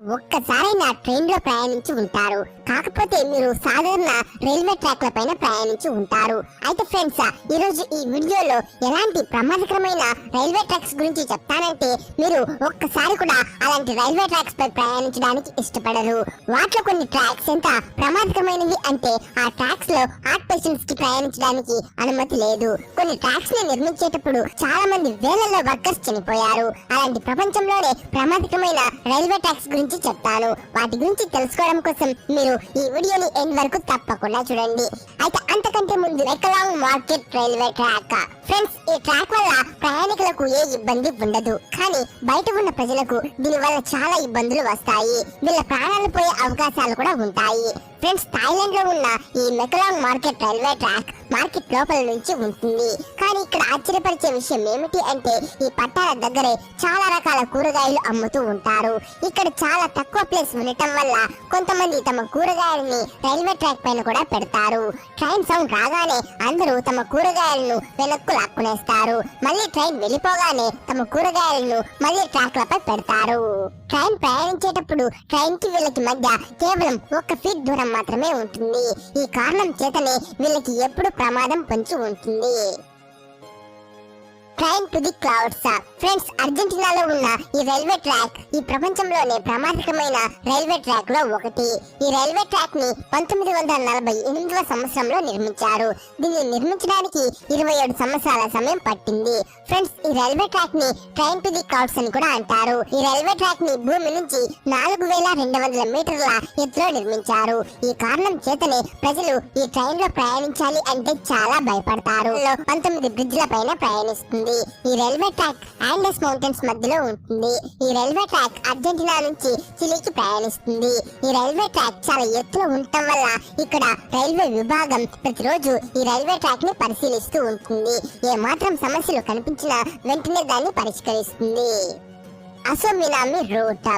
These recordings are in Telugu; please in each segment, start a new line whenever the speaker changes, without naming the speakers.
ఒక్కసారైనా ట్రైన్లో ప్రయాణించి ఉంటారు. కాకపోతే మీరు సాధారణ రైల్వే ట్రాక్ల పైన ప్రయాణించి ఉంటారు. అయితే ఫ్రెండ్స్ ఈ రోజు ఈ వీడియోలో ఎలాంటి ప్రమాదకరమైన రైల్వే ట్రాక్స్ గురించి చెప్తానంటే మీరు ఒక్కసారి కూడా అలాంటి రైల్వే ట్రాక్స్ పై ప్రయాణించడానికి ఇష్టపడరు. వాటిలో కొన్ని ట్రాక్స్ ఎంత ప్రమాదకరమైనవి అంటే ఆ ట్రాక్స్లో హార్ట్ పేషెంట్స్కి ప్రయాణించడానికి అనుమతి లేదు. కొన్ని ట్రాక్స్ని నిర్మించేటప్పుడు చాలా మంది వేలలో వర్కర్స్ చనిపోయారు. అలాంటి ప్రపంచంలోనే ప్రమాదకరమైన రైల్వే ట్రాక్స్ గురించి చెప్తాను వాటి గురించి తెలుసుకోవడం కోసం మీరు ఈ వీడియోని ఎండ్ వరకు తప్పకుండా చూడండి. అయితే అంతకంటే ముందు Maeklong market railway track. Friends ఈ ట్రాక్ వల్ల ప్రయాణికులకు ఏ ఇబ్బంది ఉండదు. కానీ బయట ఉన్న ప్రజలకు దీని వల్ల చాలా ఇబ్బందులు వస్తాయి. వీళ్ళ ప్రాణాలు పోయే అవకాశాలు కూడా ఉంటాయి. ఫ్రెండ్స్ థాయిలాండ్లో ఉన్న ఈ Maeklong market railway track market లోపల నుంచి ఉంటుంది. కానీ ఇక్కడ ఆశ్చర్యపరిచే విషయం ఏమిటి అంటే ఈ పట్టాల దగ్గరే చాలా రకాల కూరగాయలు అమ్ముతూ ఉంటారు. ఇక్కడ చాలా తక్కువ ప్లేస్ ఉండటం వల్ల కొంతమంది తమ కూరగాయలని రైల్వే ట్రాక్ పైన కూడా పెడతారు. ట్రైన్ సౌండ్ రాగానే అందరూ తమ కూరగాయలను వెనక్కు లాక్కునేస్తారు. మళ్ళీ ట్రైన్ వెళ్ళిపోగానే తమ కూరగాయలను మళ్ళీ ట్రాక్లపై పెడతారు. ట్రైన్ ప్రయాణించేటప్పుడు ట్రైన్కి వీళ్ళకి మధ్య కేవలం ఒక ఫీట్ దూరం మాత్రమే ఉంటుంది. ఈ కారణం చేతనే వీళ్ళకి ఎప్పుడు ప్రమాదం పొంచి ఉంటుంది. Train to the clouds friends అర్జెంటీనాలో ఉన్న ఈ రైల్వే ట్రాక్ ఈ ప్రపంచంలోనే ప్రమాదకరమైన రైల్వే ట్రాక్లో ఒకటి. ఈ రైల్వే ట్రాక్ని పంతొమ్మిది వందల నలభై ఎనిమిదవ సంవత్సరంలో నిర్మించారు. దీన్ని నిర్మించడానికి ఇరవై ఏడు సంవత్సరాల సమయం పట్టింది. ఫ్రెండ్స్ ఈ రైల్వే ట్రాక్ని ట్రైన్ టు ది క్లౌడ్స్ అని కూడా అంటారు. ఈ రైల్వే ట్రాక్ని భూమి నుంచి నాలుగు వేల రెండు వందల మీటర్ల ఎత్తులో నిర్మించారు. ఈ కారణం చేతనే ప్రజలు ఈ ట్రైన్లో ప్రయాణించాలి అంటే చాలా భయపడతారు. పంతొమ్మిది బ్రిడ్జ్ల పైన ప్రయాణిస్తుంది. ఈ రైల్వే ట్రాక్ ఆండస్ మౌంటైన్స్ మధ్యలో ఉంటుంది. ఈ రైల్వే ట్రాక్ అర్జెంటీనా నుంచి చిలీకి ప్రయాణిస్తుంది. ఈ రైల్వే ట్రాక్ చాలా ఎత్తులో ఉండటం వల్ల ఇక్కడ రైల్వే విభాగం ప్రతిరోజు ఈ రైల్వే ట్రాక్ని పరిశీలిస్తూ ఉంటుంది. ఏ మాత్రం సమస్యలు కనిపించినా వెంటనే దాన్ని పరిష్కరిస్తుంది. Aso Minami route.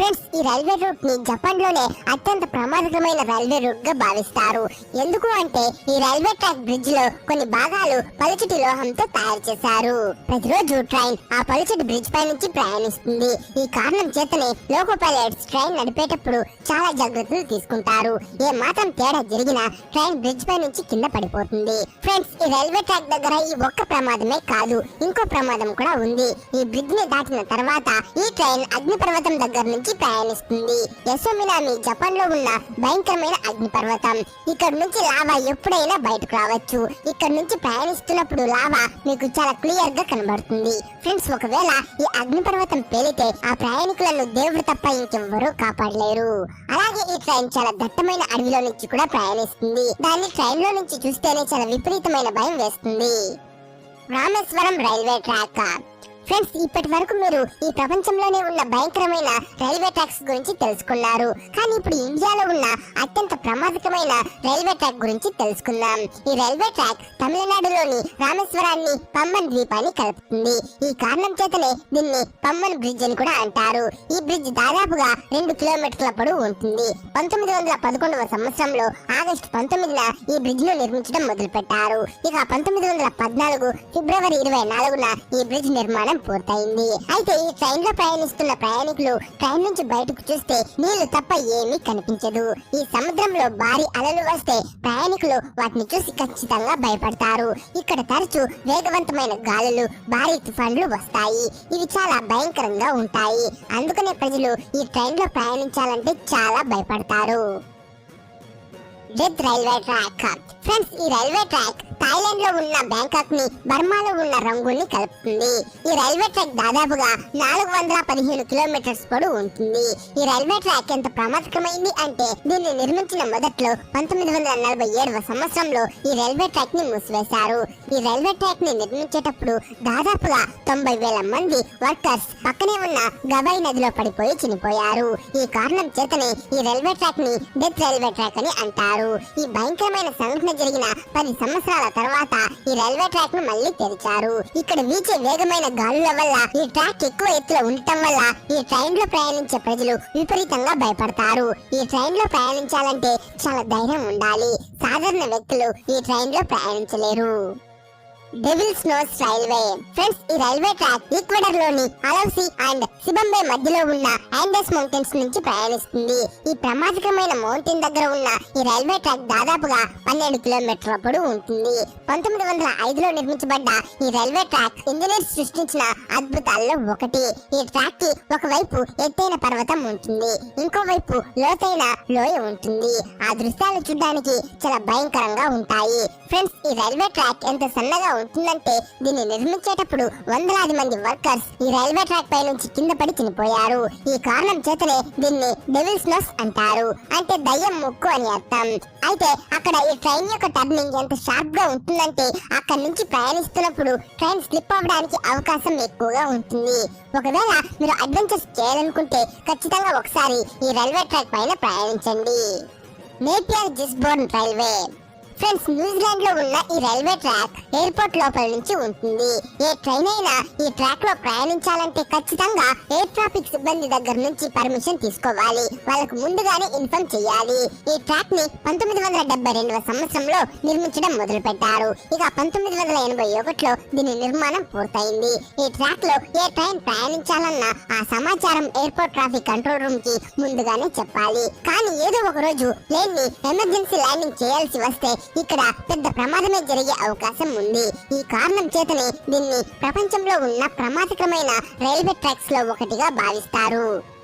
ఫ్రెండ్స్ ఈ రైల్వే రూట్ని జపాన్లోనే అత్యంత ప్రమాదకరమైన రైల్వే రూట్గా భావిస్తారు. ఎందుకు అంటే ఈ రైల్వే ట్రాక్ బ్రిడ్జ్లో కొన్ని భాగాలు పలుచటి లోహంతో తయారు చేశారు. ప్రతిరోజు ట్రైన్ ఆ పలుచటి బ్రిడ్జ్ పై నుంచి ప్రయాణిస్తుంది. ఈ కారణం చేతనే లోకో పైలట్స్ ట్రైన్ నడిపేటప్పుడు చాలా జాగ్రత్తలు తీసుకుంటారు. ఏ మాత్రం తేడా జరిగినా ట్రైన్ బ్రిడ్జ్ పై నుంచి కింద పడిపోతుంది. ఫ్రెండ్స్ ఈ రైల్వే ట్రాక్ దగ్గర ఈ ఒక్క ప్రమాదమే కాదు ఇంకో ప్రమాదం కూడా ఉంది. ఈ బ్రిడ్జ్ని దాటిన తర్వాత ఈ ట్రైన్ అగ్నిపర్వతం దగ్గర నుంచి ప్రయాణిస్తుంది. యశోమినామి జపాన్లో ఉన్న భయంకరమైన అగ్నిపర్వతం. ఇక్కడ నుంచి లావా ఎప్పుడైనా బయటకు రావచ్చు. ఇక్కడ నుంచి ప్రయాణిస్తున్నప్పుడు లావా మీకు చాలా క్లియర్గా కనబడుతుంది. ఫ్రెండ్స్ ఒకవేళ ఈ అగ్నిపర్వతం పేలితే ఆ ప్రయాణికులను దేవుడు తప్ప ఇంకెవ్వరూ కాపాడలేరు. అలాగే ఈ ట్రైన్ చాలా దట్టమైన అడవిలో నుంచి కూడా ప్రయాణిస్తుంది. దాన్ని ట్రైన్లో నుంచి చూస్తేనే చాలా విపరీతమైన భయం వేస్తుంది. Rameswaram railway track. ఫ్రెండ్స్ ఇప్పటి వరకు మీరు ఈ ప్రపంచంలోనే ఉన్న భయంకరమైన రైల్వే ట్రాక్స్ గురించి తెలుసుకున్నారు. కానీ ఇప్పుడు ఇండియాలో ఉన్న అత్యంత ప్రమాదకరమైన రైల్వే ట్రాక్ గురించి తెలుసుకుందాం. ఈ రైల్వే ట్రాక్ తమిళనాడులోని రామేశ్వరాన్ని పమ్మన్ ద్వీపాన్ని కలుపుతుంది. ఈ కారణం చేతనే దీన్ని పమ్మన్ బ్రిడ్జ్ అని కూడా అంటారు. ఈ బ్రిడ్జ్ దాదాపుగా రెండు కిలోమీటర్ల పొడవు ఉంటుంది. పంతొమ్మిది వందల పదకొండవ సంవత్సరంలో ఆగస్టు పంతొమ్మిదిన ఈ బ్రిడ్జ్ను నిర్మించడం మొదలు పెట్టారు ఇక పంతొమ్మిది వందల పద్నాలుగు ఫిబ్రవరి ఇరవై నాలుగున ఈ బ్రిడ్జ్ నిర్మాణం పూర్తయింది అయితే ఈ ట్రైన్లో ప్రయాణిస్తున్న ప్రయాణికులు ట్రైన్ నుంచి బయటకు చూస్తే నీళ్ళు తప్ప ఏమీ కనిపించదు. ఈ సముద్రంలో భారీ అలలు వస్తే ప్రయాణికులు వాటిని చూసి ఖచ్చితంగా భయపడతారు. ఇక్కడ తరచూ వేగవంతమైన గాలులు భారీ తుఫాన్లు వస్తాయి. ఇవి చాలా భయంకరంగా ఉంటాయి. అందుకనే ప్రజలు ఈ ట్రైన్లో ప్రయాణించాలంటే చాలా భయపడతారు. డెత్ రైల్వే ట్రాక్ ఫ్రెండ్స్ ఈ రైల్వే ట్రాక్ థాయిలాండ్లో ఉన్న బ్యాంకాక్ని బర్మాలో ఉన్న రంగుల్ని కలుపుతుంది. ఈ రైల్వే ట్రాక్ దాదాపుగా నాలుగు వందల పదిహేను కిలోమీటర్స్ పొడవు ఉంటుంది. ఈ రైల్వే ట్రాక్ ఎంత ప్రమాదకమైంది అంటే దీన్ని నిర్మించిన మొదట్లో పంతొమ్మిది వందల నలభై ఏడవ సంవత్సరంలో ఈ రైల్వే ట్రాక్ని మూసివేశారు. ఈ రైల్వే ట్రాక్ని నిర్మించేటప్పుడు దాదాపుగా తొంభై వేల మంది వర్కర్స్ పక్కనే ఉన్న గబాయి నదిలో పడిపోయి చనిపోయారు. ఈ కారణం చేతనే ఈ రైల్వే ట్రాక్ని డెత్ రైల్వే ట్రాక్ అని అంటారు. ఈ భయంకరమైన సంఘటన జరిగిన పది సంవత్సరాల తర్వాత ఈ రైల్వే ట్రాక్ను మళ్ళీ తెరిచారు. ఇక్కడ వీచే వేగమైన గాలుల వల్ల ఈ ట్రాక్ ఎక్కువ ఎత్తులో ఉండటం వల్ల ఈ ట్రైన్లో ప్రయాణించే ప్రజలు విపరీతంగా భయపడతారు. ఈ ట్రైన్లో ప్రయాణించాలంటే చాలా ధైర్యం ఉండాలి. సాధారణ వ్యక్తులు ఈ ట్రైన్లో ప్రయాణించలేరు. డెవిల్స్ నోస్ రైల్వే ఫ్రెండ్స్ ఈ రైల్వే ట్రాక్ ఈక్వెడర్లోని అలౌసి అండ్ సిబంబే మధ్యలో ఉన్న ఆండస్ మౌంటైన్స్ నుంచి ప్రయాణిస్తుంది. ఈ ప్రమాదకరమైన మౌంటైన్ దగ్గర ఉన్న ఈ రైల్వే ట్రాక్ దాదాపుగా పన్నెండు కిలోమీటర్ల పొడవు ఉంటుంది. పంతొమ్మిది వందల ఐదులో నిర్మించబడ్డ ఈ రైల్వే ట్రాక్ ఇంజనీర్స్ సృష్టించిన అద్భుతాల్లో ఒకటి. ఈ ట్రాక్కి ఒకవైపు ఎత్తైన పర్వతం ఉంటుంది. ఇంకోవైపు లోతైన లోయ ఉంటుంది. ఆ దృశ్యాలు చూడడానికి చాలా భయంకరంగా ఉంటాయి. ఫ్రెండ్స్ ఈ రైల్వే ట్రాక్ ఎంత సన్నగా అవుతుందంటే దీన్ని నిర్మించేటప్పుడు వందలాది మంది వర్కర్స్ ఈ రైల్వే ట్రాక్ పై నుంచి కింద పడి చనిపోయారు. ఈ కారణం చేతనే దీన్ని డెవిల్స్ నోస్ అంటారు. అంటే దయ్యం ముక్కు అని అర్థం. అయితే అక్కడ ఈ ట్రైన్ యొక్క టర్నింగ్ ఎంత షార్ప్గా ఉంటుందంటే అక్కడ నుంచి ప్రయాణిస్తున్నప్పుడు ట్రైన్ స్లిప్ అవ్వడానికి అవకాశం ఎక్కువగా ఉంటుంది. ఒకవేళ మీరు అడ్వెంచర్స్ చేయాలనుకుంటే ఖచ్చితంగా ఒకసారి ఈ రైల్వే ట్రాక్ పైన ప్రయాణించండి. నేపియర్ జిస్బోర్న్ రైల్వే ఫ్రెండ్స్ న్యూజిలాండ్లో ఉన్న ఈ రైల్వే ట్రాక్ ఎయిర్పోర్ట్ లోపల నుంచి ఉంటుంది. ఏ ట్రైన్ అయినా ఈ ట్రాక్లో ప్రయాణించాలంటే ఖచ్చితంగా ఎయిర్ ట్రాఫిక్ సిబ్బంది దగ్గర నుంచి పర్మిషన్ తీసుకోవాలి. వాళ్ళకు ముందుగానే ఇన్ఫార్మ్ చేయాలి. ఈ ట్రాక్ని పంతొమ్మిది వందల డెబ్బై రెండవ సంవత్సరంలో నిర్మించడం మొదలు పెట్టారు ఇక పంతొమ్మిది వందల ఎనభై ఒకటిలో దీని నిర్మాణం పూర్తయింది. ఈ ట్రాక్లో ఏ ట్రైన్ ప్రయాణించాలన్న ఆ సమాచారం ఎయిర్పోర్ట్ ట్రాఫిక్ కంట్రోల్ రూమ్కి ముందుగానే చెప్పాలి. కానీ ఏదో ఒక రోజు ప్లేన్ని ఎమర్జెన్సీ ల్యాండింగ్ చేయాల్సి వస్తే ఇక్కడ పెద్ద ప్రమాదమే జరిగే అవకాశం ఉంది. ఈ కారణం చేతనే దీన్ని ప్రపంచంలో ఉన్న ప్రమాదకరమైన రైల్వే ట్రాక్స్లో ఒకటిగా భావిస్తారు.